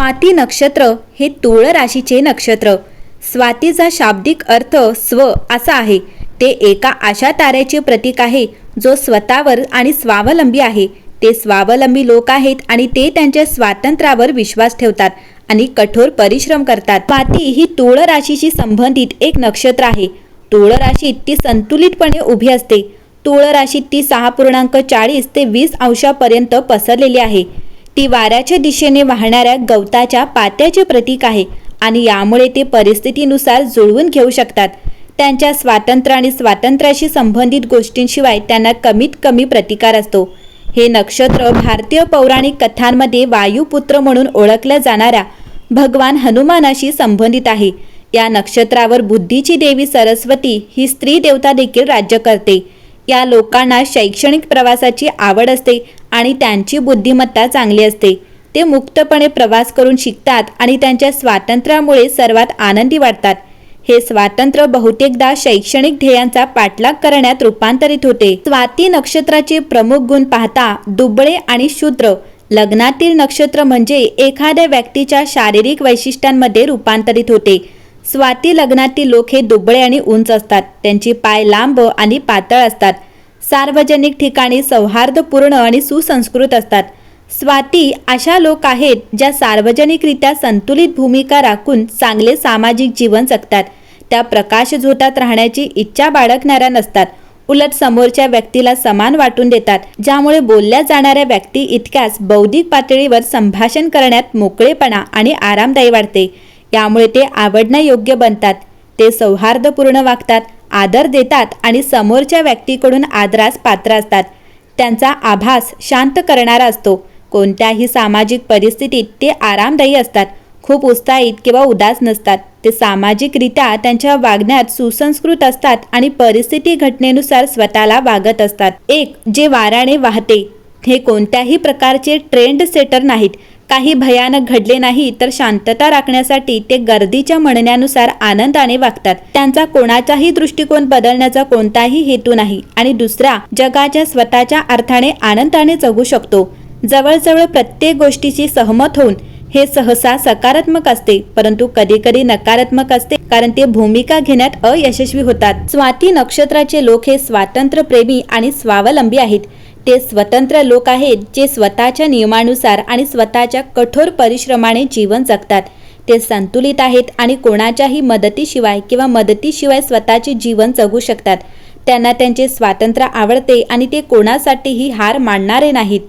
स्वाती नक्षत्र हे तुळ राशीचे नक्षत्र. स्वातीचा शाब्दिक अर्थ स्व असा आहे. ते एका अशा ताऱ्याचे प्रतीक आहे जो स्वतःवर आणि स्वावलंबी आहे. ते स्वावलंबी लोक आहेत आणि ते त्यांच्या स्वातंत्र्यावर विश्वास ठेवतात आणि कठोर परिश्रम करतात. स्वाती ही तुळ राशीशी संबंधित एक नक्षत्र आहे. तुळ राशीत ती संतुलितपणे उभी असते. तुळ राशीत ती सहा पूर्णांक चाळीस ते वीस अंशापर्यंत पसरलेली आहे. ती वाऱ्याच्या दिशेने वाहणाऱ्या गवताच्या पात्याचे प्रतीक आहे आणि यामुळे ते परिस्थितीनुसार जुळवून घेऊ शकतात. त्यांच्या स्वातंत्र्य आणि स्वातंत्र्याशी संबंधित गोष्टींशिवाय त्यांना कमीत कमी प्रतिकार असतो. हे नक्षत्र भारतीय पौराणिक कथांमध्ये वायुपुत्र म्हणून ओळखल्या जाणाऱ्या भगवान हनुमानाशी संबंधित आहे. या नक्षत्रावर बुद्धीची देवी सरस्वती ही स्त्री देवता देखील राज्य करते. या लोकांना शैक्षणिक प्रवासाची आवड असते आणि त्यांची बुद्धिमत्ता चांगली असते. ते मुक्तपणे प्रवास करून शिकतात आणि त्यांच्या स्वातंत्र्यामुळे सर्वात आनंदी वाटतात. हे स्वातंत्र्य बहुतेकदा शैक्षणिक ध्येयांचा पाठलाग करण्यात रूपांतरित होते. स्वाती नक्षत्राचे प्रमुख गुण पाहता दुबळे आणि शूद्र लग्नातील नक्षत्र म्हणजे एखाद्या व्यक्तीच्या शारीरिक वैशिष्ट्यांमध्ये रूपांतरित होते. स्वाती लग्नातील लोक हे दुबळे आणि उंच असतात. त्यांची पाय लांब आणि पातळ असतात. सार्वजनिक ठिकाणी सौहार्दपूर्ण आणि सुसंस्कृत असतात. स्वाती अशा लोक आहेत ज्या सार्वजनिकरित्या संतुलित भूमिका राखून चांगले सामाजिक जीवन जगतात. त्या प्रकाश झोतात राहण्याची इच्छा बाळगणाऱ्या नसतात. उलट समोरच्या व्यक्तीला समान वाटून देतात ज्यामुळे बोलल्या जाणाऱ्या व्यक्ती इतक्याच बौद्धिक पातळीवर संभाषण करण्यात मोकळेपणा आणि आरामदायी वाढते यामुळे ते आवडण्यायोग्य बनतात. ते सौहार्दपूर्ण वागतात आदर देतात आणि समोरच्या व्यक्तीकडून आदरास पात्र असतात. त्यांचा आभास शांत करणारा असतो. कोणत्याही सामाजिक परिस्थितीत ते आरामदायी असतात. खूप उत्साहित किंवा उदास नसतात. ते सामाजिकरित्या त्यांच्या वागण्यात सुसंस्कृत असतात आणि परिस्थिती घटनेनुसार स्वतःला वागत असतात. एक जे वाराने वाहते. हे कोणत्याही प्रकारचे ट्रेंड सेटर नाहीत. काही भयानक घडले नाही तर शांतता राखण्यासाठी ते गर्दीच्या म्हणण्यानुसार आनंदाने वागतात. त्यांचा कोणाचाही दृष्टिकोन बदलण्याचा कोणताही हेतू नाही आणि दुसरा जगाच्या स्वतःच्या अर्थाने आनंदाने जगू शकतो. जवळजवळ प्रत्येक गोष्टीशी सहमत होऊन हे सहसा सकारात्मक असते परंतु कधीकधी नकारात्मक असते कारण ते भूमिका घेण्यात अयशस्वी होतात. स्वाती नक्षत्राचे लोक हे स्वातंत्र्यप्रेमी आणि स्वावलंबी आहेत. ते स्वतंत्र लोक आहेत जे स्वतःच्या नियमानुसार आणि स्वतःच्या कठोर परिश्रमाने जीवन जगतात. ते संतुलित आहेत आणि कोणाच्याही मदतीशिवाय किंवा मदतीशिवाय स्वतःचे जीवन जगू शकतात. त्यांना त्यांचे स्वातंत्र्य आवडते आणि ते कोणासाठीही हार मानणारे नाहीत.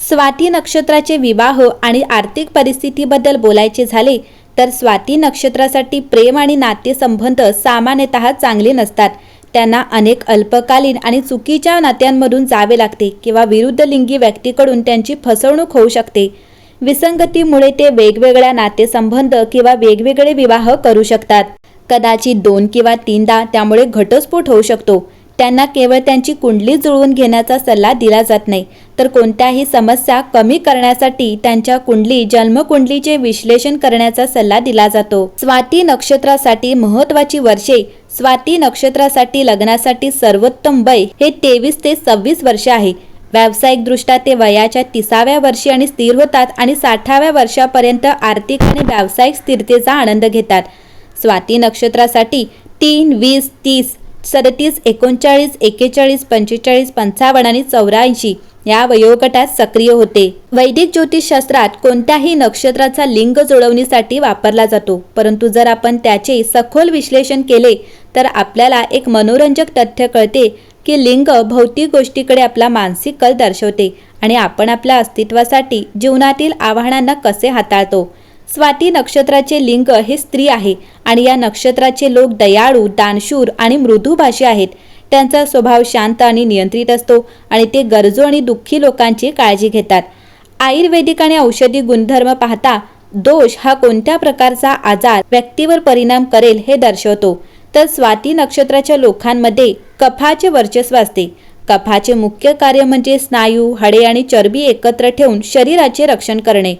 स्वाती नक्षत्राचे विवाह आणि आर्थिक परिस्थितीबद्दल बोलायचे झाले तर स्वाती नक्षत्रासाठी प्रेम आणि नातेसंबंध सामान्यतः चांगले नसतात. त्यांना अनेक अल्पकालीन आणि चुकीच्या नात्यांमधून जावे लागते किंवा विरुद्ध लिंगी व्यक्तीकडून त्यांची फसवणूक होऊ शकते. विसंगतीमुळे ते वेगवेगळ्या नातेसंबंध किंवा वेगवेगळे विवाह करू शकतात. कदाचित दोन किंवा तीनदा त्यामुळे घटस्फोट होऊ शकतो. त्यांना केवळ त्यांची कुंडली जुळवून घेण्याचा सल्ला दिला जात नाही तर कोणत्याही समस्या कमी करण्यासाठी त्यांच्या कुंडली जन्मकुंडलीचे विश्लेषण करण्याचा सल्ला दिला जातो. स्वाती नक्षत्रासाठी महत्वाची वर्षे स्वाती नक्षत्रासाठी लग्नासाठी सर्वोत्तम वय हे तेवीस ते सव्वीस वर्ष आहे. व्यावसायिकदृष्ट्या ते वयाच्या तिसाव्या वर्षी आणि स्थिर होतात आणि साठाव्या वर्षापर्यंत आर्थिक आणि व्यावसायिक स्थिरतेचा आनंद घेतात. स्वाती नक्षत्रासाठी तीन वीस तीस सदतीस एकोणचाळीस एकेचाळीस पंचेचाळीस पंचावन्न आणि चौऱ्याऐंशी या वयोगटात सक्रिय होते. वैदिक ज्योतिषशास्त्रात कोणत्याही नक्षत्राचा लिंग जुळवणीसाठी वापरला जातो. परंतु जर आपण त्याचे सखोल विश्लेषण केले तर आपल्याला एक मनोरंजक तथ्य कळते की लिंग भौतिक गोष्टीकडे आपला मानसिक कल दर्शवते आणि आपण आपल्या अस्तित्वासाठी जीवनातील आव्हानांना कसे हाताळतो. स्वाती नक्षत्राचे लिंग हे स्त्री आहे आणि या नक्षत्राचे लोक दयाळू दानशूर आणि मृदूभाषी आहेत. त्यांचा स्वभाव शांत आणि नियंत्रित असतो आणि ते गरजू आणि दुःखी लोकांची काळजी घेतात. आयुर्वेदिक आणि औषधी गुणधर्म पाहता दोष हा कोणत्या प्रकारचा आजार व्यक्तीवर परिणाम करेल हे दर्शवतो. तर स्वाती नक्षत्राच्या लोकांमध्ये कफाचे वर्चस्व असते. कफाचे मुख्य कार्य म्हणजे स्नायू हडे आणि चरबी एकत्र ठेवून शरीराचे रक्षण करणे.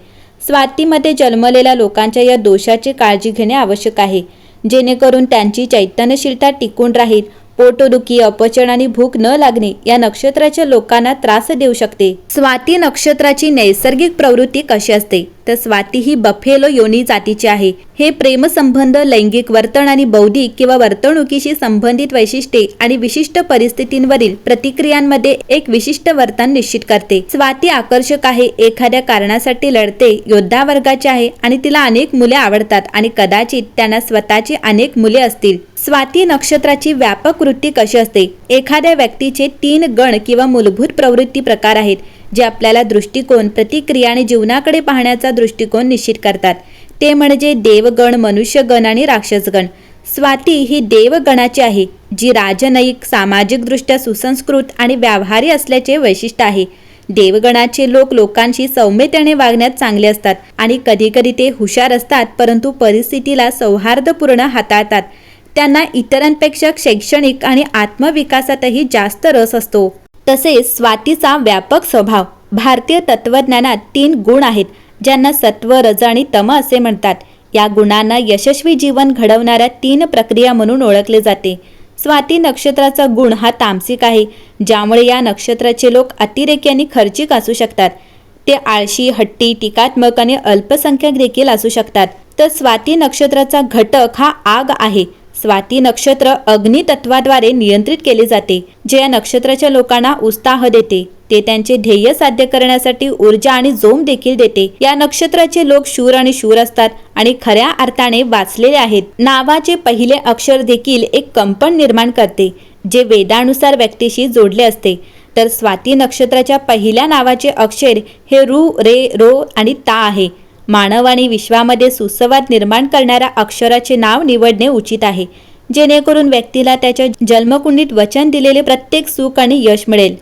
स्वातीमध्ये जन्मलेल्या लोकांच्या या दोषाची काळजी घेणे आवश्यक आहे. जेणेकरून त्यांची चैतन्यशीलता टिकून राहील. पोटदुखी अपचन आणि भूक न लागणे या नक्षत्राच्या लोकांना त्रास देऊ शकते. स्वाती नक्षत्राची नैसर्गिक प्रवृत्ती कशी असते? तर स्वाती ही बफेलो योनी जातीची आहे. हे प्रेमसंबंध लैंगिक वर्तन आणि बौद्धिक किंवा वर्तणुकीशी संबंधित वैशिष्ट्ये आणि विशिष्ट परिस्थितींवरील प्रतिक्रियांमध्ये एक विशिष्ट वर्तन निश्चित करते. स्वाती आकर्षक आहे एखाद्या कारणासाठी लढते योद्धा वर्गाची आहे आणि तिला अनेक मुले आवडतात आणि कदाचित त्यांना स्वतःची अनेक मुले असतील. स्वाती नक्षत्राची व्यापक वृत्ती कशी असते? एखाद्या व्यक्तीचे तीन गण किंवा मूलभूत प्रवृत्ती प्रकार आहेत जे आपल्याला दृष्टिकोन प्रतिक्रिया आणि जीवनाकडे पाहण्याचा दृष्टिकोन निश्चित करतात. ते म्हणजे देवगण मनुष्यगण आणि राक्षसगण. स्वाती ही देवगणाची आहे जी राजनयिक सामाजिकदृष्ट्या सुसंस्कृत आणि व्यावहारी असल्याचे वैशिष्ट्य आहे. देवगणाचे लोक लोकांशी सौम्यतेने वागण्यात चांगले असतात आणि कधीकधी ते हुशार असतात परंतु परिस्थितीला सौहार्दपूर्ण हाताळतात. त्यांना इतरांपेक्षा शैक्षणिक आणि आत्मविकासातही जास्त रस असतो. तसेच स्वातीचा व्यापक स्वभाव. भारतीय तत्वज्ञानात तीन गुण आहेत ज्यांना सत्व रज आणि तम असे म्हणतात. या गुणांना यशस्वी जीवन घडवणाऱ्या तीन प्रक्रिया म्हणून ओळखले जाते. स्वाती नक्षत्राचा गुण हा तामसिक आहे ज्यामुळे या नक्षत्राचे लोक अतिरेकी आणि खर्चिक असू शकतात. ते आळशी हट्टी टीकात्मक आणि अल्पसंख्याक देखील असू शकतात. तर स्वाती नक्षत्राचा घटक हा आग आहे स्वाती नक्षत्र अग्नि तत्वाद्वारे नियंत्रित केले जाते जे या नक्षत्राच्या लोकांना उत्साह देते. ते त्यांचे ध्येय साध्य करण्यासाठी ऊर्जा आणि जोम देखील देते. या नक्षत्राचे लोक शूर आणि शूर असतात आणि खऱ्या अर्थाने वाचलेले आहेत. नावाचे पहिले अक्षर देखील एक कंपन निर्माण करते जे वेदानुसार व्यक्तीशी जोडले असते. तर स्वाती नक्षत्राच्या पहिल्या नावाचे अक्षर हे रु रे रो आणि ता आहे. मानव आणि विश्वामध्ये सुसंवाद निर्माण करणाऱ्या अक्षराचे नाव निवडणे उचित आहे. जेणेकरून व्यक्तीला त्याच्या जन्मकुंडीत वचन दिलेले प्रत्येक सुख आणि यश मिळेल.